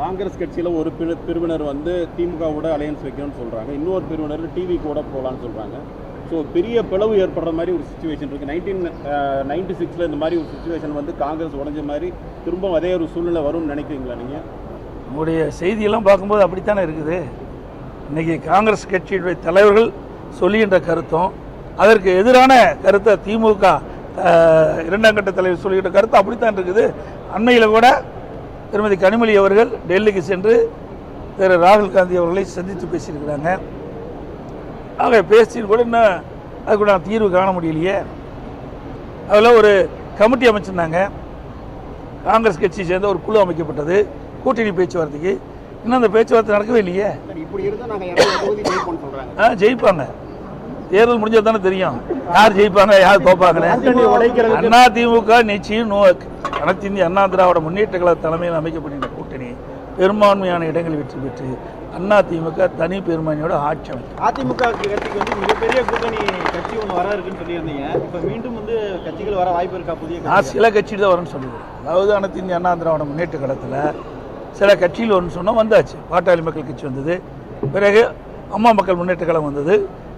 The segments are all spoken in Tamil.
காங்கிரஸ் கட்சியில் ஒரு பிரி பிரிவினர் வந்து திமுகவோட அலையன்ஸ் வைக்கணும்னு சொல்கிறாங்க இன்னொரு பிரிவினர் டிவி கூட போகலான்னு சொல்கிறாங்க ஸோ பெரிய பிளவு ஏற்படுற மாதிரி ஒரு சுச்சுவேஷன் இருக்குது நைன்டீன் நைன்டி சிக்ஸில் இந்த மாதிரி ஒரு சுச்சுவேஷன் வந்து காங்கிரஸ் உடஞ்ச மாதிரி திரும்ப அதே ஒரு சூழ்நிலை வரும்னு நினைக்கிறீங்களா நீங்கள் உங்களுடைய செய்தியெல்லாம் பார்க்கும்போது அப்படித்தானே இருக்குது. இன்றைக்கி காங்கிரஸ் கட்சியுடைய தலைவர்கள் சொல்லுகின்ற கருத்தும் அதற்கு எதிரான கருத்தை திமுக இரண்டாம் கட்ட தலைவர் சொல்லுகின்ற கருத்து அப்படித்தான் இருக்குது. அண்மையில் கூட திருமதி கனிமொழி அவர்கள் டெல்லிக்கு சென்று திரு ராகுல் காந்தி அவர்களை சந்தித்து பேசியிருக்கிறாங்க. ஆக பேசி கூட இன்னும் அதுக்கு கூட தீர்வு காண முடியலையே. அதில் ஒரு கமிட்டி அமைச்சிருந்தாங்க. காங்கிரஸ் கட்சியை சேர்ந்த ஒரு குழு அமைக்கப்பட்டது கூட்டணி பேச்சுவார்த்தைக்கு. இன்னும் அந்த பேச்சுவார்த்தை நடக்கவே இல்லையே. இப்படி இருந்தால் நாங்கள் ஆ ஜெயிப்பாங்க. தேர்தல் முடிஞ்சது தானே தெரியும். யார் ஜெயிப்பாங்க யார் தோப்பாங்கன்னு அண்ணா திமுக நிச்சயம் நோ அனைத்து இந்திய அண்ணா திராவிட முன்னேற்ற கழக தலைமையில் அமைக்கப்படுகின்ற கூட்டணி பெரும்பான்மையான இடங்களில் வெற்றி பெற்று அண்ணா திமுக தனி பெரும்பான்மையோட ஆட்சி அமைக்கும். அதிமுக கட்சிக்கு வந்து மிகப்பெரிய கூட்டணி கட்சி ஒன்று வர இருக்குன்னு சொல்லியிருந்தீங்க. இப்போ மீண்டும் வந்து கட்சிகள் வர வாய்ப்பு இருக்கா புதிய நான் கட்சிகள்? சில கட்சியில் தான் வரும்னு சொல்லுவேன். அதாவது அனைத்து இந்திய அண்ணா திராவிட முன்னேற்ற கழகத்தில் சில கட்சியில் வரும்னு சொன்னால் வந்தாச்சு. பாட்டாளி மக்கள் கட்சி வந்தது. பிறகு அம்மா மக்கள் முன்னேற்ற கழகம் வந்தது.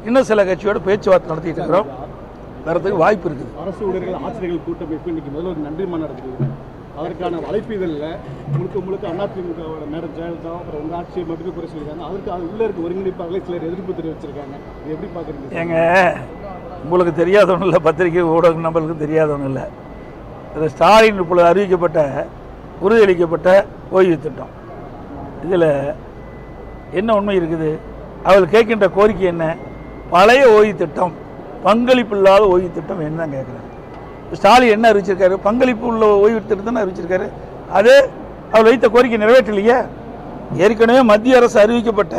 இன்னும் சில கட்சியோட பேச்சுவார்த்தை நடத்திட்டு இருக்கிறோம். வரதுக்கு வாய்ப்பு இருக்குது. அரசு ஊழியர்கள் ஆசிரியர்கள் கூட்டமைப்பு இன்னைக்கு முதல்ல ஒரு நன்றி மாநாடு அதற்கான அழைப்பிதழில் முழுக்க முழுக்க அதிமுகவோட மேடம் ஜெயலலிதா அப்புறம் உங்கள் ஆட்சியை மட்டுமே குறை சொல்லியிருக்காங்க. அதற்கு அது உள்ள இருக்க ஒருங்கிணைப்பாளர்களே சிலர் எதிர்ப்பு தெரிவிச்சிருக்காங்க. இது எப்படி பார்க்குறீங்க? ஏங்க உங்களுக்கு தெரியாதவனும் இல்லை பத்திரிகை ஊடக நம்பர்களுக்கு தெரியாதவனும் இல்லை. இது ஸ்டாலின் இப்பொழுது அறிவிக்கப்பட்ட உறுதியளிக்கப்பட்ட ஓய்வு திட்டம். இதில் என்ன உண்மை இருக்குது? அவள் கேட்கின்ற கோரிக்கை என்ன? பழைய ஓய்வு திட்டம் பங்களிப்பு இல்லாத ஓய்வு திட்டம் என்ன கேட்குறாங்க ஸ்டாலின் என்ன அறிவிச்சிருக்காரு? பங்களிப்பு உள்ள ஓய்வு திட்டம் அறிவிச்சிருக்காரு? அது அவர் வைத்த கோரிக்கை நிறைவேற்றலையே. ஏற்கனவே மத்திய அரசு அறிவிக்கப்பட்ட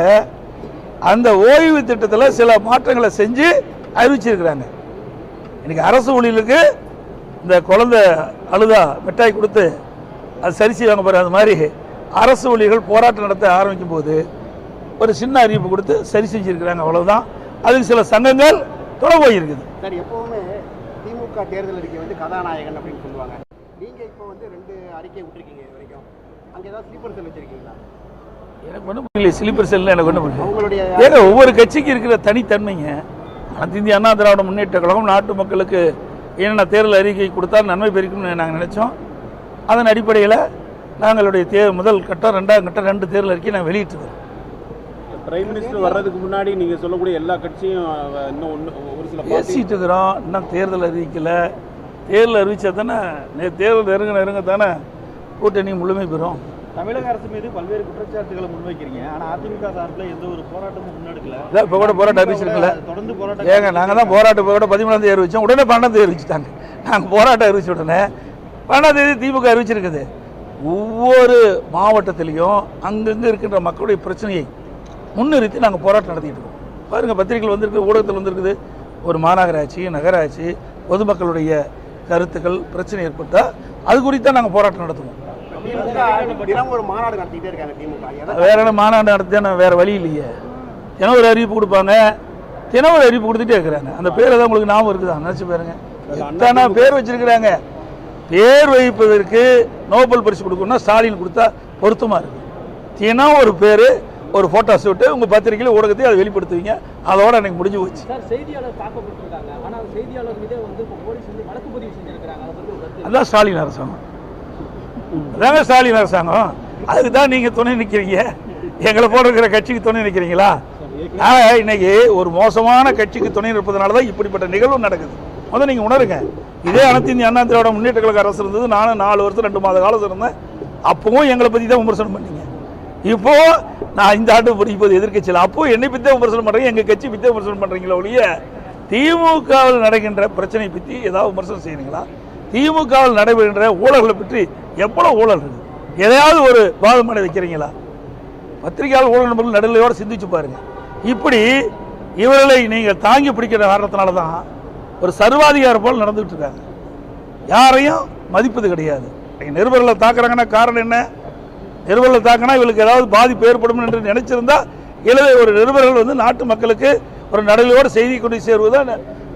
அந்த ஓய்வு திட்டத்தில் சில மாற்றங்களை செஞ்சு அறிவிச்சிருக்கிறாங்க. இன்னைக்கு அரசு ஊழியர்களுக்கு இந்த குழந்தை அழுதா மிட்டாய் கொடுத்து அது சரி செய்வாங்க பாரு அது மாதிரி அரசு ஊழியர்கள் போராட்டம் நடத்த ஆரம்பிக்கும் போது ஒரு சின்ன அறிவிப்பு கொடுத்து சரி செஞ்சுருக்கிறாங்க அவ்வளோதான் அதுக்கு சில சங்கங்கள் தொலை போயிருக்குது சார் எப்பவுமே திமுக தேர்தல் அறிக்கை வந்து கதாநாயகன் அப்படின்னு சொல்லுவாங்க. நீங்க இப்போ வந்து ரெண்டு அறிக்கை விட்டுருக்கீங்க இது வரைக்கும். அங்க ஏதாவது ஸ்லீப்பர் செல் வச்சிருக்கீங்களா? எனக்கு ஒன்றும் புரியல ஸ்லீப்பர் செல்ல எனக்கு ஒன்றும் புரியல. அவங்களுடைய ஏங்க ஒவ்வொரு கட்சிக்கு இருக்கிற தனித்தன்மைங்க. அனைத்து இந்திய அண்ணா திராவிட முன்னேற்ற கழகம் நாட்டு மக்களுக்கு என்னென்ன தேர்தல் அறிக்கை கொடுத்தா நன்மை பெருக்கும்னு நாங்கள் நினைச்சோம். அதன் அடிப்படையில் நாங்களுடைய தே முதல் கட்டம் ரெண்டாவது கட்டம் ரெண்டு தேர்தல் அறிக்கை நான் வெளியிட்டிருக்கோம். பிரைம் மினிஸ்டர் வர்றதுக்கு முன்னாடி நீங்கள் சொல்லக்கூடிய எல்லா கட்சியும் இன்னும் ஒரு சில பேசிட்டு இருக்கிறோம் இன்னும் தேர்தல் அறிவிக்கல. தேர்தல் அறிவிச்சா தானே நே- தேர்தல் நெருங்க நெருங்க தானே கூட்டணி முழுமை பெறும். தமிழக அரசு மீது பல்வேறு குற்றச்சாட்டுகளை முன்வைக்கிறீங்க. ஆனா அதிமுக சார்பில் எந்த ஒரு போராட்டமும் முன்னெடுக்கல. இதான் இப்போ கூட போராட்டம் அறிவிச்சிருக்கல. தொடர்ந்து போராட்டம் ஏங்க நாங்கள் தான் போராட்டம் கூட பதிமூணாம் தேதி அறிவிச்சோம். உடனே பன்னெண்டாம் தேதி அறிவிச்சிட்டாங்க. நாங்கள் போராட்டம் அறிவிச்ச உடனே பன்னெண்டாம் தேதி திமுக அறிவிச்சிருக்குது. ஒவ்வொரு மாவட்டத்திலையும் அங்கங்கே இருக்கின்ற மக்களுடைய பிரச்சனையை முன்னிறுத்தி நாங்கள் போராட்டம் நடத்திட்டு இருக்கோம். பாருங்கள் பத்திரிகைகள் வந்திருக்கு ஊடகத்தில் வந்திருக்குது. ஒரு மாநகராட்சி நகராட்சி பொதுமக்களுடைய கருத்துக்கள் பிரச்சனை ஏற்பட்டால் அது குறித்து தான் நாங்கள் போராட்டம் நடத்துவோம். வேற என்ன மாநாடு நடத்தினா வேற வழி இல்லையே. தினம் ஒரு அறிவிப்பு கொடுப்பாங்க. தினம் ஒரு அறிவிப்பு கொடுத்துட்டே இருக்கிறாங்க. அந்த பேர் தான் உங்களுக்கு ஞாபகம் இருக்குதா? நினச்சி பாருங்க. எத்தனை பேர் வச்சிருக்கிறாங்க? பேர் வைப்பதற்கு நோபல் பரிசு கொடுக்கணும்னா ஸ்டாலின் கொடுத்தா பொருத்தமா இருக்கு. தினம் ஒரு பேர் ஒரு போட்டோ ஷூட்டு உங்க பத்திரிகையில் ஊடகத்தையும் அதை வெளிப்படுத்துவீங்க. அதோட எனக்கு முடிஞ்சு போச்சு. சார் செய்தியாளர் செய்தியாளர் அதான் ஸ்டாலின் அரசாங்கம். அதாங்க ஸ்டாலின் அரசாங்கம். அதுக்கு தான் நீங்க துணை நிற்கிறீங்க எங்களை போல இருக்கிற கட்சிக்கு துணை நிற்கிறீங்களா ஆக இன்னைக்கு ஒரு மோசமான கட்சிக்கு துணை நிற்பதனால தான் இப்படிப்பட்ட நிகழ்வு நடக்குது. முதல்ல நீங்க உணருங்க. இதே அனைத்து இந்திய அண்ணா திராவிட முன்னேற்ற கழக அரசு இருந்தது. நானும் நாலு வருஷம் ரெண்டு மாத காலம் இருந்தேன். அப்பவும் எங்களை பத்தி தான் விமர்சனம் பண்ணீங்க. இப்போ நான் இந்த ஆண்டு இப்போது எதிர்க்கட்சியில். அப்போ என்னை பற்றி தான் விமர்சனம் பண்ணுறீங்க எங்கள் கட்சி பற்றி விமர்சனம் பண்றீங்களா ஒழிய திமுகவில் நடக்கின்ற பிரச்சனை பற்றி ஏதாவது விமர்சனம் செய்கிறீங்களா திமுகவில் நடைபெறுகின்ற ஊழல்களை பற்றி எவ்வளோ ஊழல் இருக்கு? எதையாவது ஒரு வாதம் வைக்கிறீங்களா? பத்திரிகையாளர் ஊழல் நபர்கள் நடுநிலையோடு சிந்திச்சு பாருங்க. இப்படி இவர்களை நீங்கள் தாங்கி பிடிக்கிற காரணத்தினால தான் ஒரு சர்வாதிகாரம் போல் நடந்துகிட்டு இருக்காங்க. யாரையும் மதிப்பது கிடையாது. நிருபர்களை தாக்குறாங்கன்னா காரணம் என்ன? நிருபர்களை தாக்கினா இவளுக்கு ஏதாவது பாதிப்பு ஏற்படும் என்று நினைச்சிருந்தா எழுத ஒரு நிருபர்கள் வந்து நாட்டு மக்களுக்கு ஒரு நடுநிலையோடு செய்தி கொண்டு சேருவதுதான்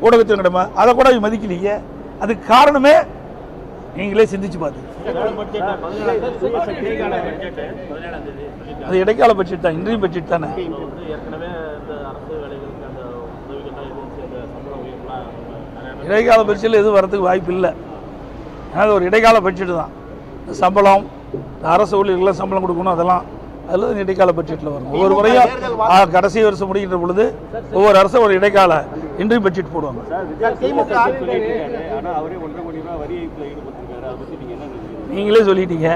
ஊடகத்தின் கடமை. அதை கூட அவங்க மதிக்கலையே. அதுக்கு காரணமே நீங்களே சிந்திச்சு பார்த்து அது இடைக்கால பட்ஜெட் தான் இன்றைய பட்ஜெட் தானே. இடைக்கால பட்ஜெட்டில் எதுவும் வரதுக்கு வாய்ப்பு இல்லை ஏன்னா அது ஒரு இடைக்கால பட்ஜெட்டு தான். சம்பளம் அரசு ஊழியர்களுக்கு சம்பளம் கொடுக்கணும் அதெல்லாம் அதில் இடைக்கால பட்ஜெட்டில் வரும் ஒவ்வொரு முறையும் கடைசி வருஷம் முடிக்கின்ற பொழுது ஒவ்வொரு அரசும் ஒரு இடைக்கால இன்றைய பட்ஜெட் போடுவாங்க. நீங்களே சொல்லிட்டீங்க.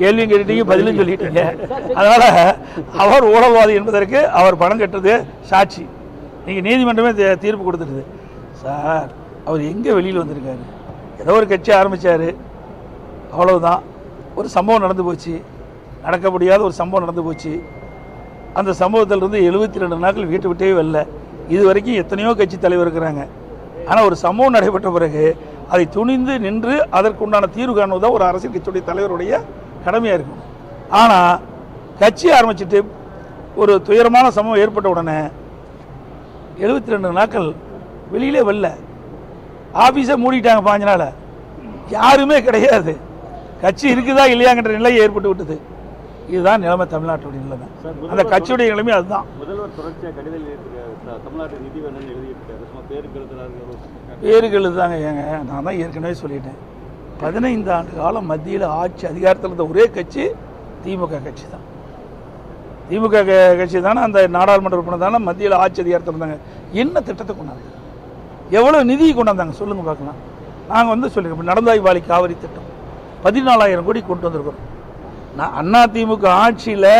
கேள்வியும் கேட்டுட்டீங்க பதிலும் சொல்லிட்டீங்க. அதனால அவர் ஊழல்வாதி என்பதற்கு அவர் பணம் கட்டுறது சாட்சி. நீங்கள் நீதிமன்றமே தீர்ப்பு கொடுத்துருது சார் அவர் எங்கே வெளியில் வந்திருக்காரு? ஏதோ ஒரு கட்சி ஆரம்பிச்சாரு. அவ்வளவுதான். ஒரு சம்பவம் நடந்து போச்சு. நடக்க முடியாத ஒரு சம்பவம் நடந்து போச்சு. அந்த சம்பவத்திலிருந்து எழுபத்தி ரெண்டு நாட்கள் வீட்டு விட்டே வரல இது வரைக்கும் எத்தனையோ கட்சி தலைவர் இருக்கிறாங்க. ஆனால் ஒரு சம்பவம் நடைபெற்ற பிறகு அதை துணிந்து நின்று அதற்குண்டான தீர்வு காணுவது தான் ஒரு அரசியல் கட்சியுடைய தலைவருடைய கடமையாக இருக்கும். ஆனால் கட்சி ஆரம்பிச்சிட்டு ஒரு துயரமான சம்பவம் ஏற்பட்ட உடனே எழுபத்தி ரெண்டு நாட்கள் வெளியிலே வரல ஆஃபீஸை மூடிட்டாங்க பாஞ்சனால நாள். யாருமே கிடையாது. கட்சி இருக்குதா இல்லையாங்கிற நிலை ஏற்பட்டு விட்டது. இதுதான் நிலைமை தமிழ்நாட்டுடைய நிலைமை. அந்த கட்சியுடைய நிலைமை அதுதான். முதல்வர் தொடர்ச்சியா கடிதம் தமிழ்நாட்டு நிதி வேணும்னு எழுதியிருக்காரு. பேருக்கு எழுதுறாரு பேர்கள் தாங்க ஏங்க. நான் தான் ஏற்கனவே சொல்லிட்டேன். பதினைந்து ஆண்டு காலம் மத்தியில் ஆட்சி அதிகாரத்தில் இருந்த ஒரே கட்சி திமுக கட்சி தான். திமுக கட்சி தானே அந்த நாடாளுமன்ற உறுப்பினர் தானே மத்தியில் ஆட்சி அதிகாரத்தில் இருந்தாங்க. என்ன திட்டத்தை கொண்டாங்க எவ்வளோ நிதி கொண்டாந்தாங்க? சொல்லுங்க பார்க்கலாம். நாங்கள் வந்து சொல்லியிருக்கோம் நடந்தாய் வாலி காவிரி திட்டம். பதினாலாயிரம் கோடி கொண்டு வந்திருக்கிறோம் நான் அண்ணா திமுக ஆட்சியில்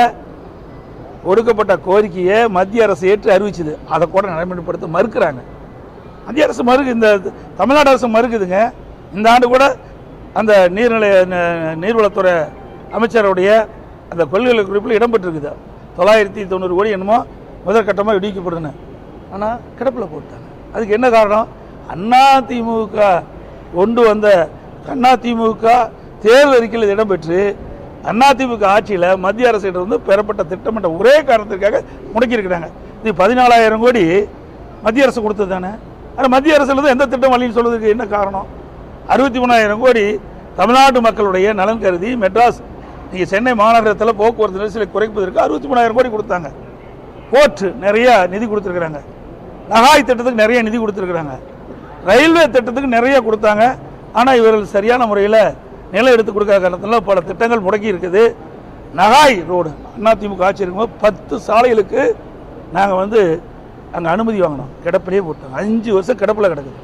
ஒடுக்கப்பட்ட கோரிக்கையை மத்திய அரசு ஏற்று அறிவிச்சது. அதை கூட நடைமுறைப்படுத்த மறுக்கிறாங்க. மத்திய அரசு மறுக்கு இந்த தமிழ்நாடு அரசு மறுக்குதுங்க. இந்த ஆண்டு கூட அந்த நீர்நிலை நீர்வளத்துறை அமைச்சருடைய அந்த கொள்கைகள் குறிப்பில் இடம்பெற்றிருக்குது. தொள்ளாயிரத்தி தொண்ணூறு கோடி என்னமோ முதற்கட்டமாக விடுவிக்கப்படுதுன்னு ஆனால் கிடப்பில் போட்டாங்க. அதுக்கு என்ன காரணம்? அண்ணா திமுக கொண்டு வந்த அதிமுக திமுக தேர்தல் அறிக்கையில் இடம்பெற்று அண்ணா ஆட்சியில் மத்திய அரசிடம் இருந்து பெறப்பட்ட திட்டமிட்ட ஒரே காரணத்திற்காக முடக்கியிருக்கிறாங்க. இது பதினாலாயிரம் கோடி மத்திய அரசு கொடுத்தது தானே? ஆனால் மத்திய அரசுலேருந்து எந்த திட்டம் வழின்னு சொல்வதுக்கு என்ன காரணம்? அறுபத்தி மூணாயிரம் கோடி தமிழ்நாட்டு மக்களுடைய நலன் கருதி மெட்ராஸ் நீங்கள் சென்னை மாநகரத்தில் போக்குவரத்து நெரிசலை குறைப்பதற்கு அறுபத்தி மூணாயிரம் கோடி கொடுத்தாங்க. போர்ட் நிறைய நிதி கொடுத்துருக்குறாங்க. நகாய் திட்டத்துக்கு நிறைய நிதி கொடுத்துருக்குறாங்க. ரயில்வே திட்டத்துக்கு நிறைய கொடுத்தாங்க. ஆனால் இவர்கள் சரியான முறையில் நிலம் எடுத்து கொடுக்காத காரணத்தில் பல திட்டங்கள் முடக்கி இருக்குது. நகாய் ரோடு அதிமுக ஆட்சி இருக்கும்போது பத்து சாலைகளுக்கு நாங்கள் வந்து அங்கே அனுமதி வாங்கினோம். கிடப்பிலே போட்டோம். அஞ்சு வருஷம் கிடப்பில் கிடக்குது.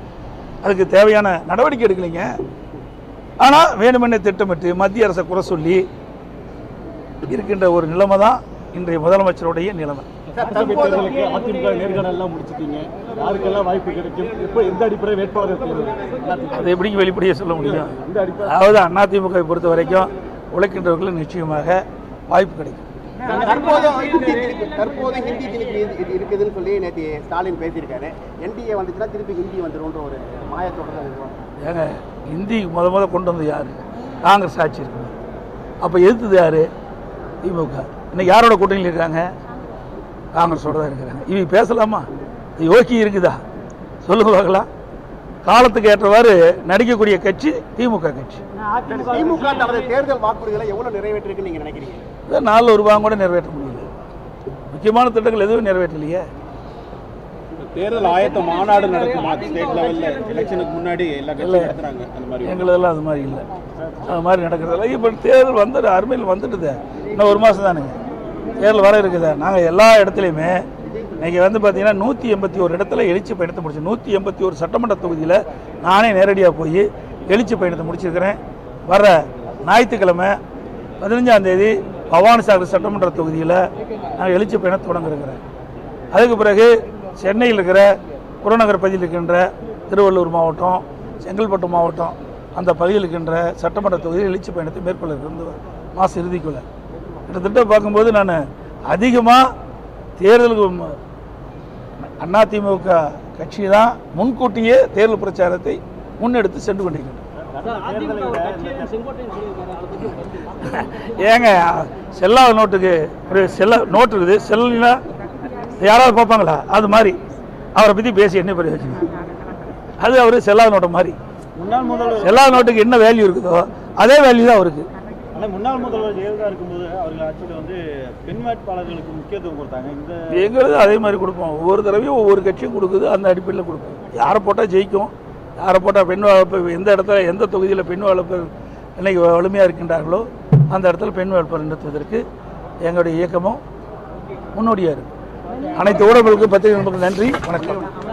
அதுக்கு தேவையான நடவடிக்கை எடுக்கலைங்க. ஆனால் வேணுமென்னே திட்டமிட்டு மத்திய அரசை குறை சொல்லி இருக்கின்ற ஒரு நிலைமை தான் இன்றைய முதலமைச்சருடைய நிலைமை. தேர்தலுக்கு அதிமுக நேர்காணல் எல்லாம் முடிச்சிட்டீங்க. யாருக்கெல்லாம் வாய்ப்பு கிடைக்கும்? இப்போ எந்த அடிப்படை வேட்பாளர் அதை எப்படி வெளிப்படையாக சொல்ல முடியும்? அதாவது அதிமுகவை பொறுத்த வரைக்கும் உழைக்கின்றவர்களுக்கு நிச்சயமாக வாய்ப்பு கிடைக்கும். தற்போது ஹிந்தி ஹிந்தி இது இருக்குதுன்னு சொல்லி நேற்று ஸ்டாலின் பேசியிருக்காரு. என்டிஏ வந்துச்சுன்னா திருப்பி ஹிந்தி வந்துரும்ன்ற ஒரு மாயத்தோட ஏங்க இந்தி முத முத கொண்டு வந்தது யார்? காங்கிரஸ் ஆட்சி இருக்கு அப்போ எதிர்த்தது யார்? திமுக. இன்னைக்கு யாரோட கூட்டணியில் இருக்காங்க? காங்கிரஸோட தான் இருக்கிறாங்க இவங்க பேசலாமா? இது யோக்கி இருக்குதா? சொல்லுங்க பார்க்கலாம் காலத்துக்கு ஏற்றவாறு நடிக்கக்கூடிய கட்சி திமுக கட்சி. திமுக தேர்தல் வாக்குறுதிகளை எவ்வளவு நிறைவேற்றிருக்குன்னு நீங்க நினைக்கிறீங்க? இதை நாலு ரூபாய் கூட நிறைவேற்ற முடியல. முக்கியமான திட்டங்கள் எதுவும் நிறைவேற்றலையே. தேர்தல் ஆயத்த மாநாடு நடக்குமா? ஸ்டேட் லெவல்ல எலெக்ஷனுக்கு முன்னாடி எல்லா கட்சியும் நடத்துறாங்க. அந்த மாதிரி எங்களதெல்லாம் அது மாதிரி இல்லை. அது மாதிரி நடக்கிறதில்ல இப்போ தேர்தல் வந்துட்டு அருமையில் வந்துட்டுது. இன்னும் ஒரு மாதம் தானுங்க. தேர்தல் வர இருக்குதா நாங்கள் எல்லா இடத்துலையுமே இன்றைக்கி வந்து பார்த்திங்கன்னா நூற்றி எண்பத்தி ஒரு இடத்துல எழுச்சி பயணத்தை முடிச்சு நூற்றி எண்பத்தி ஒரு சட்டமன்ற தொகுதியில் நானே நேரடியாக போய் எழுச்சி பயணத்தை முடிச்சிருக்கிறேன். வர ஞாயிற்றுக்கிழமை பதினஞ்சாந்தேதி பவானிசாகர் சட்டமன்ற தொகுதியில் நாங்கள் எழுச்சி பயணம் தொடங்க இருக்கிறேன் அதுக்கு பிறகு சென்னையில் இருக்கிற புறநகர் பகுதியில் இருக்கின்ற திருவள்ளூர் மாவட்டம் செங்கல்பட்டு மாவட்டம் அந்த பகுதியில் இருக்கின்ற சட்டமன்ற தொகுதியில் எழுச்சி பயணத்தை மேற்கொள்ள இருந்து மாதம் இறுதிக்குள்ள. கிட்டத்தட்ட பார்க்கும்போது நான் அதிகமாக தேர்தலுக்கு அதிமுக கட்சி தான் முன்கூட்டியே தேர்தல் பிரச்சாரத்தை முன்னெடுத்து சென்று கொண்டிருக்கின்றன ஏங்க செல்லாத நோட்டுக்கு ஒரு செல்ல நோட்டு இருக்குது. செல்லுனா யாராவது பார்ப்பாங்களா? அது மாதிரி. அவரை பற்றி பேசி என்ன பிரயோஜனம் அது அவர் செல்லாத நோட்டு மாதிரி. செல்லாத நோட்டுக்கு என்ன வேல்யூ இருக்குதோ அதே வேல்யூ தான் அவருக்கு. ஆனால் முன்னாள் முதல்வர் ஜெயலலிதா இருக்கும்போது அவர்கள் ஆட்சியில் வந்து பெண் வேட்பாளர்களுக்கு முக்கியத்துவம் கொடுத்தாங்க. இந்த எங்களுக்கு அதே மாதிரி கொடுப்போம். ஒவ்வொரு தடவையும் ஒவ்வொரு கட்சியும் கொடுக்குது அந்த அடிப்படையில் கொடுப்போம் யாரை போட்டால் ஜெயிக்கும்? யாரை போட்டால் பெண் வளர்ப்பு எந்த இடத்துல எந்த தொகுதியில் பெண் வளர்ப்பு இன்னைக்கு வலிமையாக இருக்கின்றார்களோ அந்த இடத்துல பெண் வேட்பாளர் நிறுத்துவதற்கு எங்களுடைய இயக்கமும் முன்னோடியாக இருக்குது அனைத்து ஊடகங்களுக்கும் பத்திரிகை நண்பர்களுக்கு நன்றி. வணக்கம்.